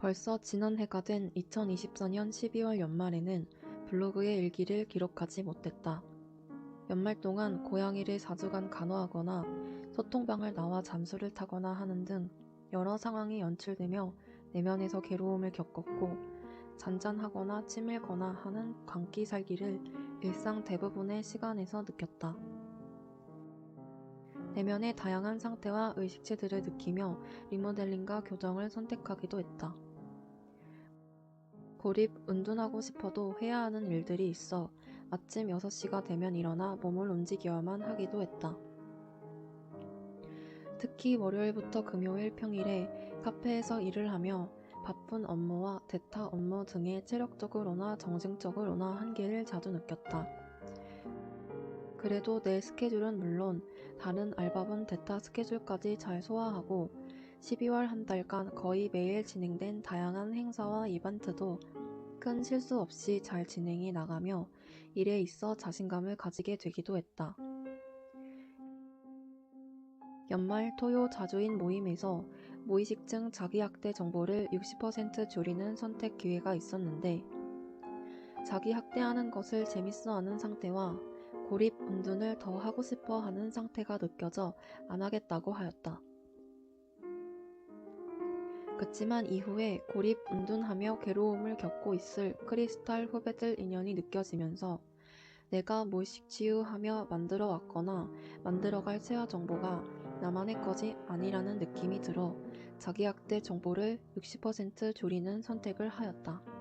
벌써 지난 해가 된 2024년 12월 연말에는 블로그에 일기를 기록하지 못했다. 연말 동안 고양이를 4주간 간호하거나 소통방을 나와 잠수를 타거나 하는 등 여러 상황이 연출되며 내면에서 괴로움을 겪었고 잔잔하거나 치밀거나 하는 광기 살기를 일상 대부분의 시간에서 느꼈다. 내면의 다양한 상태와 의식체들을 느끼며 리모델링과 교정을 선택하기도 했다. 고립, 은둔하고 싶어도 해야 하는 일들이 있어 아침 6시가 되면 일어나 몸을 움직여야만 하기도 했다. 특히 월요일부터 금요일 평일에 카페에서 일을 하며 바쁜 업무와 대타 업무 등의 체력적으로나 정신적으로나 한계를 자주 느꼈다. 그래도 내 스케줄은 물론 다른 알바분 대타 스케줄까지 잘 소화하고 12월 한 달간 거의 매일 진행된 다양한 행사와 이벤트도 큰 실수 없이 잘 진행이 나가며 일에 있어 자신감을 가지게 되기도 했다. 연말 토요 자주인 모임에서 무의식증 자기학대 정보를 60% 줄이는 선택 기회가 있었는데 자기 학대하는 것을 재밌어 하는 상태와 고립 운둔을 더 하고 싶어 하는 상태가 느껴져 안 하겠다고 하였다. 그치만 이후에 고립 운둔하며 괴로움을 겪고 있을 크리스탈 후배들 인연이 느껴지면서 내가 무의식 치유하며 만들어 왔거나 만들어갈 세화 정보가 나만의 것이 아니라는 느낌이 들어 자기학대 정보를 60% 줄이는 선택을 하였다.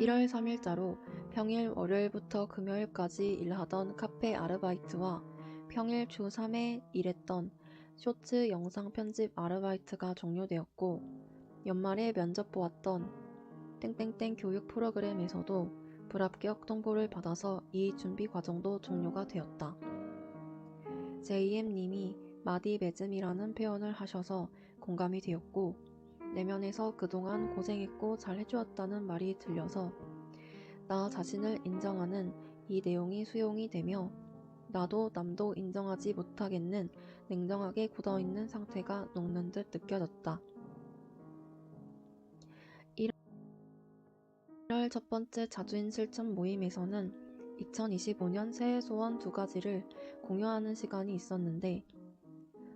1월 3일자로 평일 월요일부터 금요일까지 일하던 카페 아르바이트와 평일 주 3회 일했던 쇼츠 영상 편집 아르바이트가 종료되었고 연말에 면접 보았던 땡땡땡 교육 프로그램에서도 불합격 통보를 받아서 이 준비 과정도 종료가 되었다. JM님이 마디 매즘이라는 표현을 하셔서 공감이 되었고 내면에서 그동안 고생했고 잘 해주었다는 말이 들려서 나 자신을 인정하는 이 내용이 수용이 되며 나도 남도 인정하지 못하겠는 냉정하게 굳어있는 상태가 녹는 듯 느껴졌다. 1월 첫 번째 자주인 실천 모임에서는 2025년 새해 소원 두 가지를 공유하는 시간이 있었는데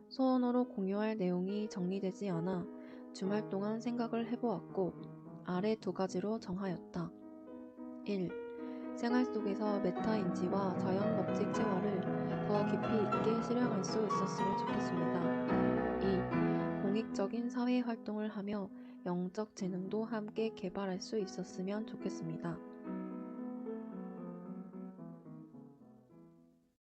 소원으로 공유할 내용이 정리되지 않아 주말 동안 생각을 해보았고 아래 두 가지로 정하였다. 1. 생활 속에서 메타인지와 자연 법칙 체화를 더 깊이 있게 실행할 수 있었으면 좋겠습니다. 2. 공익적인 사회 활동을 하며 영적 재능도 함께 개발할 수 있었으면 좋겠습니다.